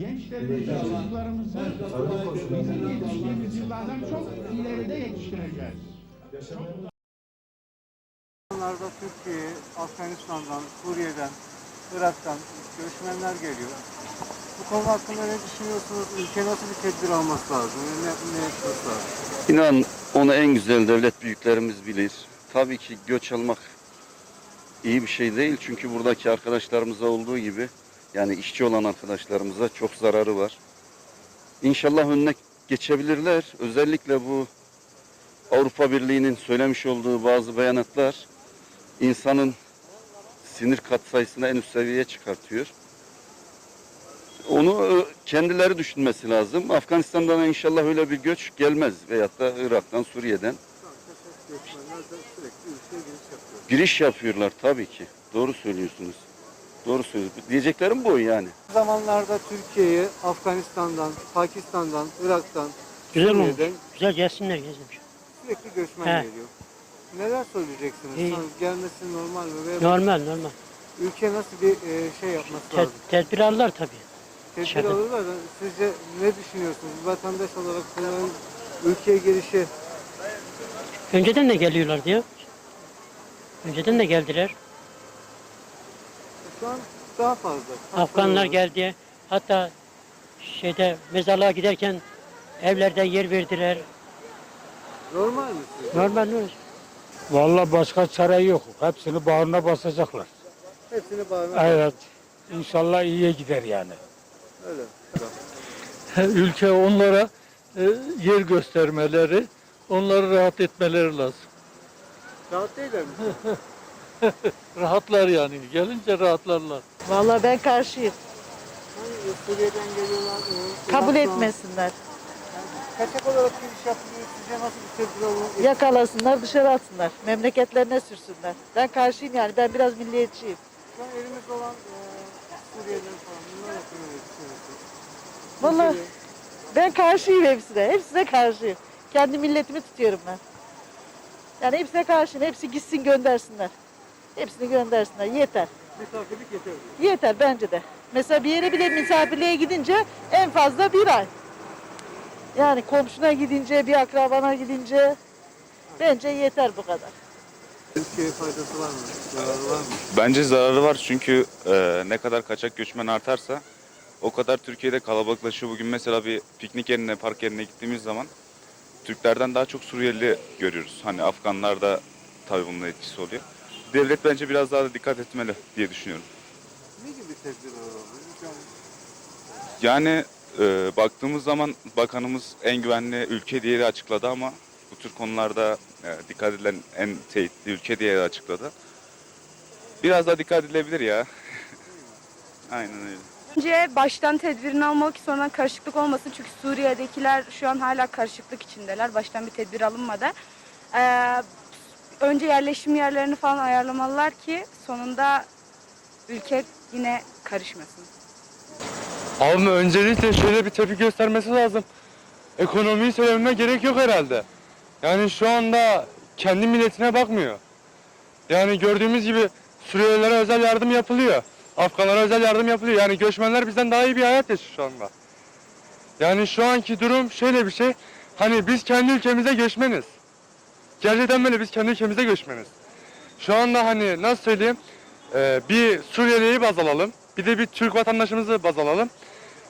gençlerimizi, çocuklarımızı bizim yetiştiğimiz yıllardan çok ileride yetiştireceğiz. zamanlarda Türkiye'ye Afganistan'dan, Suriye'den, Irak'tan göçmenler geliyor. Bu konu hakkında ne düşünüyorsunuz? Ülke nasıl bir tedbir alması lazım? Ne, ne yapması lazım? İnan onu en güzel devlet büyüklerimiz bilir. Tabii ki göç almak iyi bir şey değil. Çünkü buradaki arkadaşlarımıza olduğu gibi yani işçi olan arkadaşlarımıza çok zararı var. İnşallah önüne geçebilirler. Özellikle bu Avrupa Birliği'nin söylemiş olduğu bazı beyanatlar insanın sinir katsayısını en üst seviyeye çıkartıyor. Onu e, kendileri düşünmesi lazım. Afganistan'dan inşallah öyle bir göç gelmez veyahut da Irak'tan, Suriye'den. Giriş yapıyorlar tabii ki. Doğru söylüyorsunuz. Doğru söylüyorsunuz. Diyeceklerim bu yani. Bu zamanlarda Türkiye'ye Afganistan'dan, Pakistan'dan, Irak'tan, Güzel olmuş. Suriye'den Güzel gelsinler gezmiş. sürekli göçmen He. geliyor. Neler söyleyeceksiniz? İyi. Gelmesi normal mi? Veya Normal normal. ülke nasıl bir e, şey yapması Ted- lazım? tedbir alırlar tabii. Tedbir Şaka. alırlar da sizce ne düşünüyorsunuz? Bir Vatandaş olarak bunların ülkeye girişi Önceden de geliyorlar diyor. Önceden de geldiler. Şu an daha fazla. Afganlar geldi. Hatta şeyde mezarlığa giderken evlerde yer verdiler. Normal mi sizce? Normal olacak? Vallahi başka çare yok. Hepsini bağrına basacaklar. Hepsini bağırmak Evet. İnşallah iyiye gider yani. öyle. ülke onlara e, yer göstermeleri, onları rahat etmeleri lazım. Rahat değiller mi? Rahatlar yani. Gelince rahatlarlar. Vallahi ben karşıyım. Hani Suriye'den geliyorlar. Kabul etmesinler. Kaçak olarak giriş yapılıyor. Sizce nasıl bir tedbir alınır? Yakalasınlar, dışarı atsınlar. Memleketlerine sürsünler. Ben karşıyım yani. Ben biraz milliyetçiyim. Şu an elimizde olan e, Suriyeliler falan bunlar hakkında Suriye- ben karşıyım hepsine. Hepsine karşıyım. Kendi milletimi tutuyorum ben. Yani hepsine karşıyım. Hepsi gitsin göndersinler. Hepsini göndersinler. Yeter. Misafirlik yeter. Yeter bence de. Mesela bir yere bile misafirliğe gidince en fazla bir ay. Yani komşuna gidince, bir akrabana gidince bence yeter bu kadar. Ülkeye faydası var mı? Zararı var mı? Bence zararı var çünkü e, ne kadar kaçak göçmen artarsa o kadar Türkiye'de kalabalıklaşıyor. Bugün mesela bir piknik yerine, park yerine gittiğimiz zaman Türklerden daha çok Suriyeli görüyoruz. Hani Afganlar da tabii bunun etkisi oluyor. Devlet bence biraz daha da dikkat etmeli diye düşünüyorum. Ne gibi tedbirler Yani e, baktığımız zaman bakanımız en güvenli ülke diye de açıkladı ama bu tür konularda e, dikkat edilen en teyitli ülke diye de açıkladı. Biraz daha dikkat edilebilir ya. Aynen öyle. Önce baştan tedbirini almalı ki sonradan karışıklık olmasın. Çünkü Suriye'dekiler şu an hala karışıklık içindeler. Baştan bir tedbir alınmadı. Ee, önce yerleşim yerlerini falan ayarlamalılar ki sonunda ülke yine karışmasın. Abi öncelikle şöyle bir tepki göstermesi lazım. Ekonomiyi söylememe gerek yok herhalde. Yani şu anda kendi milletine bakmıyor. Yani gördüğümüz gibi Suriyelilere özel yardım yapılıyor. Afganlara özel yardım yapılıyor. Yani göçmenler bizden daha iyi bir hayat yaşıyor şu anda. Yani şu anki durum şöyle bir şey. Hani biz kendi ülkemize göçmeniz. Gerçekten böyle biz kendi ülkemize göçmeniz. Şu anda hani nasıl söyleyeyim? Ee, bir Suriyeli'yi baz alalım. Bir de bir Türk vatandaşımızı baz alalım.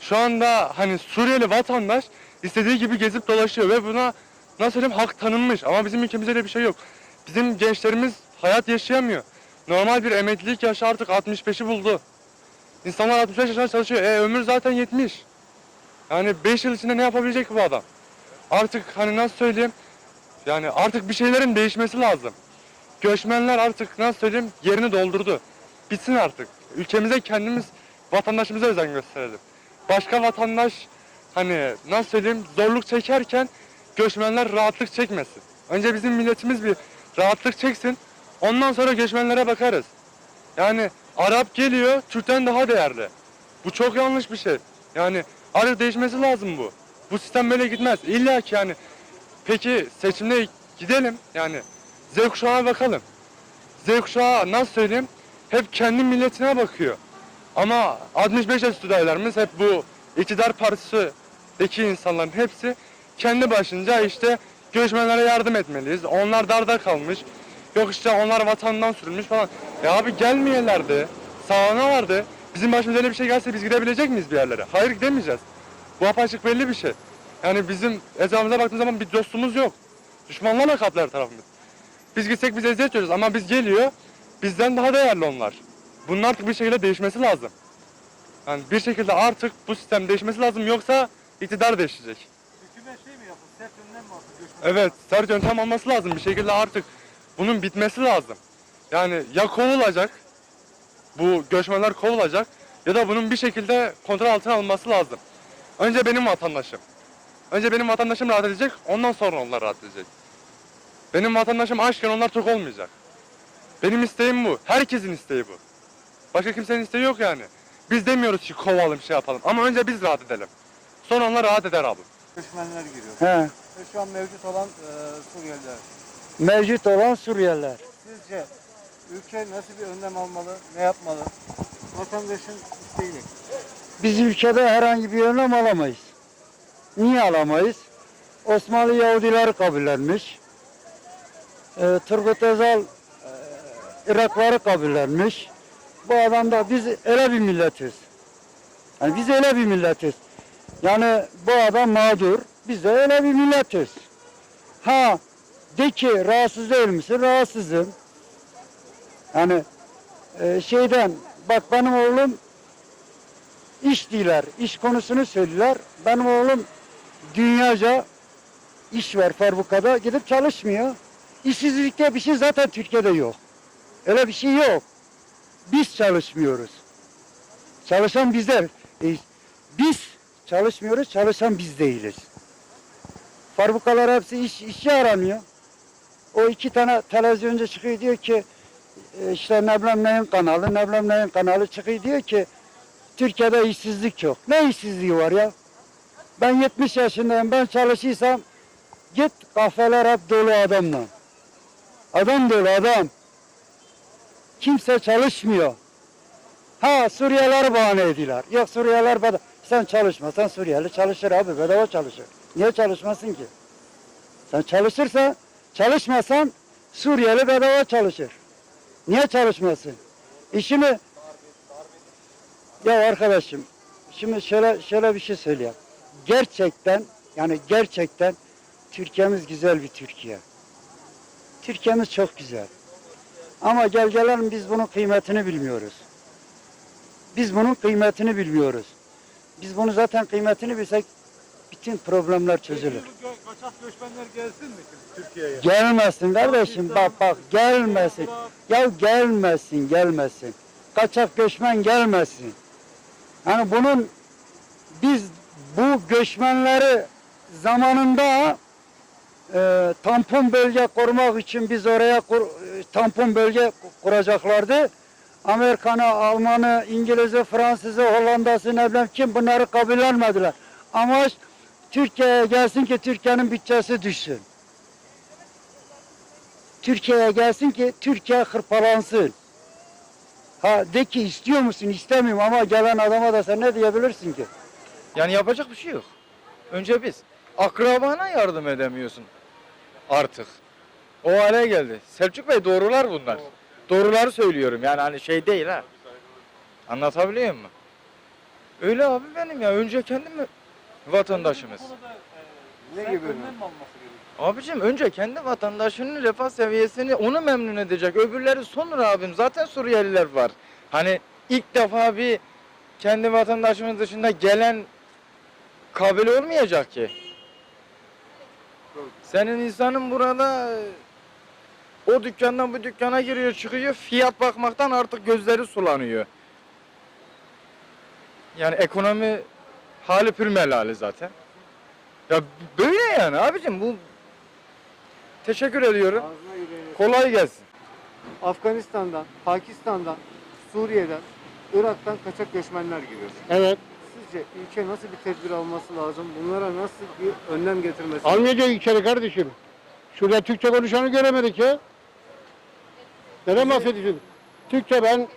Şu anda hani Suriyeli vatandaş istediği gibi gezip dolaşıyor ve buna nasıl söyleyeyim hak tanınmış. Ama bizim ülkemizde öyle bir şey yok. Bizim gençlerimiz hayat yaşayamıyor. Normal bir emeklilik yaşı artık 65'i buldu. İnsanlar 65 yaşında çalışıyor. E ömür zaten 70. Yani 5 yıl içinde ne yapabilecek bu adam? Artık hani nasıl söyleyeyim? Yani artık bir şeylerin değişmesi lazım. Göçmenler artık nasıl söyleyeyim yerini doldurdu. Bitsin artık. Ülkemize kendimiz vatandaşımıza özen gösterelim. Başka vatandaş hani nasıl söyleyeyim zorluk çekerken göçmenler rahatlık çekmesin. Önce bizim milletimiz bir rahatlık çeksin. Ondan sonra göçmenlere bakarız. Yani Arap geliyor Türk'ten daha değerli. Bu çok yanlış bir şey. Yani artık değişmesi lazım bu. Bu sistem böyle gitmez. İlla ki yani peki seçimde gidelim yani Z kuşağına bakalım. Z kuşağı nasıl söyleyeyim hep kendi milletine bakıyor. Ama 65 yaş üstüdeylerimiz hep bu iktidar partisideki insanların hepsi kendi başınca işte göçmenlere yardım etmeliyiz. Onlar darda kalmış. Yok işte onlar vatandan sürülmüş falan. Ya abi gelmeyelerdi. Sağına vardı. Bizim başımıza öyle bir şey gelse biz gidebilecek miyiz bir yerlere? Hayır gidemeyeceğiz. Bu apaçık belli bir şey. Yani bizim etrafımıza baktığımız zaman bir dostumuz yok. Düşmanlarla kaplı her tarafımız. Biz gitsek biz eziyet görüyoruz ama biz geliyor, bizden daha değerli onlar. Bunun artık bir şekilde değişmesi lazım. Yani bir şekilde artık bu sistem değişmesi lazım yoksa iktidar değişecek. Hükümet şey mi yapın? Sert önlem mi alsın? Evet, sert yöntem olması lazım bir şekilde artık. Bunun bitmesi lazım. Yani ya kovulacak, bu göçmenler kovulacak ya da bunun bir şekilde kontrol altına alınması lazım. Önce benim vatandaşım. Önce benim vatandaşım rahat edecek, ondan sonra onlar rahat edecek. Benim vatandaşım açken onlar tok olmayacak. Benim isteğim bu. Herkesin isteği bu. Başka kimsenin isteği yok yani. Biz demiyoruz ki kovalım şey yapalım ama önce biz rahat edelim. Sonra onlar rahat eder abi. göçmenler giriyor. He, Ve şu an mevcut olan e, Suriyeliler. mevcut olan Suriyeliler. Sizce ülke nasıl bir önlem almalı, ne yapmalı? Vatandaşın isteği ne? Biz ülkede herhangi bir önlem alamayız. Niye alamayız? Osmanlı Yahudileri kabullenmiş. Ee, Turgut Özal e, Irakları kabullenmiş. Bu adam da biz öyle bir milletiz. Yani biz öyle bir milletiz. Yani bu adam mağdur. Biz de öyle bir milletiz. Ha de ki rahatsız değil misin? Rahatsızım. Yani e, şeyden bak benim oğlum iş diler, iş konusunu söylüyorlar. Benim oğlum dünyaca iş var fabrikada gidip çalışmıyor. İşsizlikte bir şey zaten Türkiye'de yok. Öyle bir şey yok. Biz çalışmıyoruz. Çalışan bizler. E, biz çalışmıyoruz, çalışan biz değiliz. Fabrikalar hepsi iş, işçi aranıyor. O iki tane televizyoncu çıkıyor diyor ki e, işte ne bileyim neyin kanalı, ne bileyim neyin kanalı çıkıyor diyor ki Türkiye'de işsizlik yok. Ne işsizliği var ya? Ben 70 yaşındayım. Ben çalışırsam git kahveler hep dolu adamla. Adam dolu adam. Kimse çalışmıyor. Ha Suriyeliler bahane ediyorlar. Yok Suriyeliler bedava. Sen çalışma. Sen Suriyeli çalışır abi. Bedava çalışır. Niye çalışmasın ki? Sen çalışırsan, çalışmasan Suriyeli bedava çalışır. Niye çalışmasın? İşini ya arkadaşım şimdi şöyle şöyle bir şey söyleyeyim. Gerçekten yani gerçekten Türkiye'miz güzel bir Türkiye. Türkiye'miz çok güzel. Ama gel gelelim biz bunun kıymetini bilmiyoruz. Biz bunun kıymetini bilmiyoruz. Biz bunu zaten kıymetini bilsek bütün problemler çözülür. Kaçak göçmenler gelsin mi Türkiye'ye? Gelmesin kardeşim bak bak gelmesin. Ya gelmesin gelmesin. Kaçak göçmen gelmesin. Yani bunun biz bu göçmenleri zamanında e, tampon bölge korumak için biz oraya kur- e, tampon bölge kuracaklardı. Amerikan'ı, Alman'ı, İngiliz'i, Fransız'ı, Hollanda'sı ne bileyim kim bunları kabullenmediler. Amaç Türkiye'ye gelsin ki Türkiye'nin bütçesi düşsün. Türkiye'ye gelsin ki Türkiye hırpalansın. Ha de ki istiyor musun istemiyorum ama gelen adama da sen ne diyebilirsin ki? Yani yapacak bir şey yok. Önce biz. Akrabana yardım edemiyorsun artık. O hale geldi. Selçuk Bey doğrular bunlar. Doğruları söylüyorum yani hani şey değil ha. Anlatabiliyor muyum? Öyle abi benim ya. Önce kendim vatandaşımız. Ne gibi? Abicim önce kendi vatandaşının refah seviyesini onu memnun edecek. Öbürleri sonra abim. Zaten Suriyeliler var. Hani ilk defa bir kendi vatandaşımız dışında gelen kabul olmayacak ki. Senin insanın burada e, o dükkandan bu dükkana giriyor çıkıyor fiyat bakmaktan artık gözleri sulanıyor. Yani ekonomi hali pürmelali zaten. Ya böyle yani abicim bu teşekkür ediyorum. Kolay gelsin. Afganistan'dan, Pakistan'dan, Suriye'den, Irak'tan kaçak göçmenler giriyor. Evet. Sizce ülke nasıl bir tedbir alması lazım? Bunlara nasıl bir önlem getirmesi lazım? Almayacak içeri kardeşim. Şurada Türkçe konuşanı göremedik ya. Neden bahsediyorsun? Türkçe ben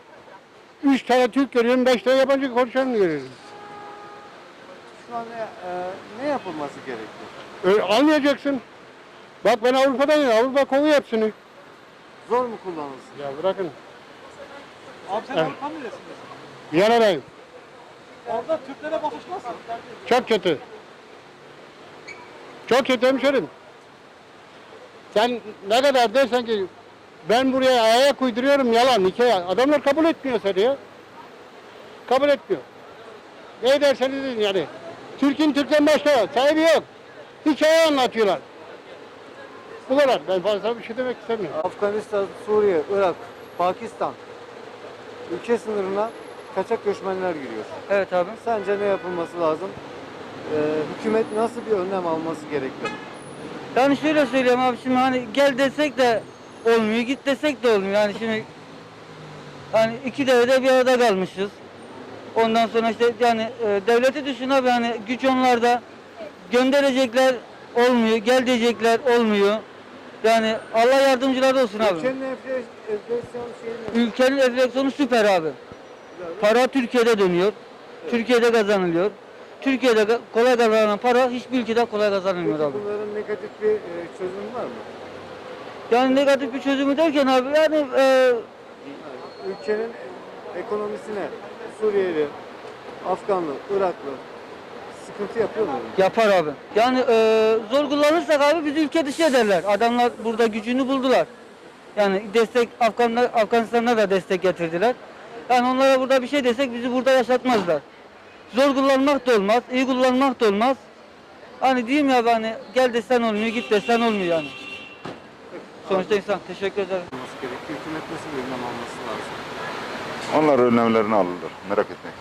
üç tane Türk görüyorum, beş tane yabancı konuşan görüyorum. şu an ne, e, ne yapılması gerekiyor? Öyle almayacaksın. Bak ben Avrupa'dayım. Avrupa kovuyor hepsini. Zor mu kullanılsın? Ya bırakın. Abi sen Evet. Avrupa neresindesin? Viyana'dayım. Orada Türklere bakış nasıl? Çok kötü. Çok kötü hemşerim. Sen ne kadar dersen ki ben buraya ayak uyduruyorum yalan hikaye. Adamlar kabul etmiyor seni ya. Kabul etmiyor. Ne derseniz deyin yani. Türk'ün Türk'ten başka sahibi yok. Hikaye anlatıyorlar. Bu kadar. Ben fazla bir şey demek istemiyorum. Afganistan, Suriye, Irak, Pakistan ülke sınırına kaçak göçmenler giriyor. Evet abi. Sence ne yapılması lazım? Ee, hükümet nasıl bir önlem alması gerekiyor? Yani şöyle söyleyeyim abi şimdi hani gel desek de olmuyor, git desek de olmuyor. Yani şimdi hani iki devrede bir arada kalmışız. Ondan sonra işte yani e, devleti düşün abi hani güç onlarda gönderecekler olmuyor, gel diyecekler olmuyor. Yani Allah yardımcıları olsun abi. Ülkenin enflasyon şeyi ne? Ülkenin enflasyonu süper abi. Para Türkiye'de dönüyor. Türkiye'de kazanılıyor. Türkiye'de kolay kazanılan para hiçbir ülkede kolay kazanılmıyor Peki abi. bunların negatif bir e, çözümü var mı? Yani negatif bir çözümü derken abi yani e, ülkenin ekonomisine Suriyeli, Afganlı, Iraklı sıkıntı yapıyor mu? yapar abi. Yani e, zor kullanırsak abi bizi ülke dışı ederler. Adamlar burada gücünü buldular. Yani destek Afganlar, Afganistan'a da destek getirdiler. Yani onlara burada bir şey desek bizi burada yaşatmazlar. Zor kullanmak da olmaz, iyi kullanmak da olmaz. Hani diyeyim ya hani gel desen olmuyor, git desen olmuyor yani. Sonuçta insan. Teşekkür ederim. Hükümet nasıl bir önlem alması lazım? Onlar önlemlerini alırlar. Merak etmeyin.